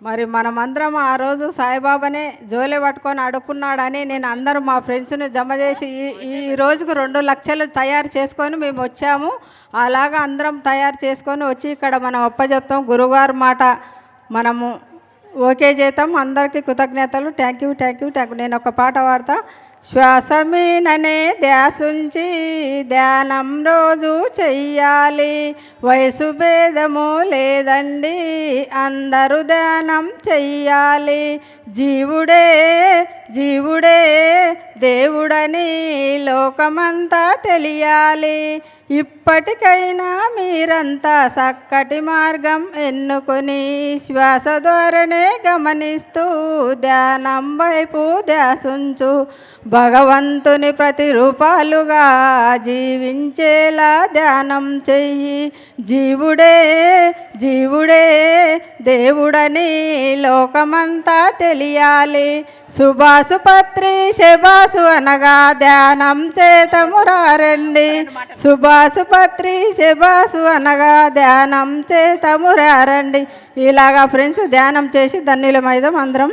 మరి మనమందరం ఆ రోజు సాయిబాబానే జోలే పట్టుకొని అడుక్కున్నాడని నేను అందరూ మా ఫ్రెండ్స్ని జమ చేసి ఈ ఈ రోజుకు రెండు లక్షలు తయారు చేసుకొని మేము వచ్చాము. అలాగా అందరం తయారు చేసుకొని వచ్చి ఇక్కడ మనం అప్పచెప్తాం గురుగారు మాట మనము ఓకే చేద్దాం. అందరికీ కృతజ్ఞతలు. Thank you thank you thank you నేను ఒక పాట పాడతా. శ్వాసమీననే ధ్యాసుంచి ధ్యానం రోజు చెయ్యాలి. వయసు భేదము లేదండి. అందరూ ధ్యానం చెయ్యాలి. జీవుడే జీవుడే దేవుడని లోకమంతా తెలియాలి. ఇప్పటికైనా మీరంతా చక్కటి మార్గం ఎన్నుకొని శ్వాస ద్వారానే గమనిస్తూ ధ్యానం వైపు ధ్యాసుంచు. భగవంతుని ప్రతిరూపాలుగా జీవించేలా ధ్యానం చెయ్యి. జీవుడే జీవుడే దేవుడని లోకమంతా తెలియాలి. సుభాసుపత్రి శబాసు అనగా ధ్యానం చేతమురారండి. రారండి సుభాసుపత్రి శబాసు అనగా ధ్యానం చేతమురారండి. ఇలాగా ఫ్రెండ్స్ ధ్యానం చేసి ధన్యులమైదాం అందరం